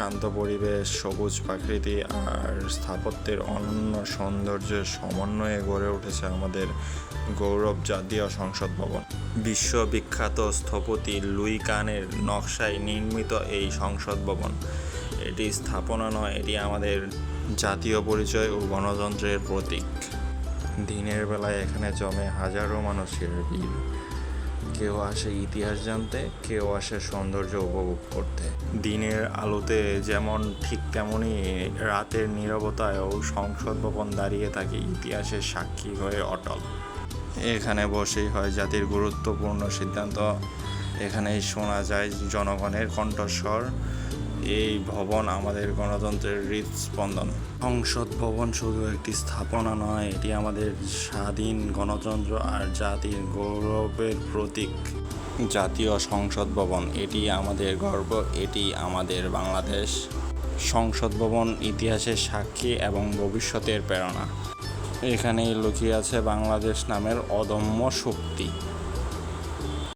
শান্ত পরিবেশ, সবুজ প্রাকৃতি আর স্থাপত্যের অনন্য সৌন্দর্যের সমন্বয়ে গড়ে উঠেছে আমাদের গৌরব জাতীয় সংসদ ভবন। বিশ্ববিখ্যাত স্থপতি লুই কানের নকশায় নির্মিত এই সংসদ ভবন। এটি স্থাপনা নয়, এটি আমাদের জাতীয় পরিচয় ও গণতন্ত্রের প্রতীক। দিনের বেলায় এখানে জমে হাজারো মানুষের ভিড়। কেউ আসে ইতিহাস জানতে, কেউ আসে সৌন্দর্য উপভোগ করতে। দিনের আলোতে যেমন ঠিক তেমনই রাতের নিরবতায়ও সংসদ ভবন দাঁড়িয়ে থাকে ইতিহাসের সাক্ষী হয়ে অটল। এখানে বসেই হয় জাতির গুরুত্বপূর্ণ সিদ্ধান্ত। এখানেই শোনা যায় জনগণের কণ্ঠস্বর। এই ভবন আমাদের গণতন্ত্রের হৃদস্পন্দন। সংসদ ভবন শুধু একটি স্থাপনা নয়, এটি আমাদের স্বাধীন গণতন্ত্র আর জাতির গৌরবের প্রতীক। জাতীয় সংসদ ভবন, এটি আমাদের গর্ব, এটি আমাদের বাংলাদেশ। সংসদ ভবন ইতিহাসের সাক্ষী এবং ভবিষ্যতের প্রেরণা। এখানেই লুকিয়ে আছে বাংলাদেশ নামের অদম্য শক্তি।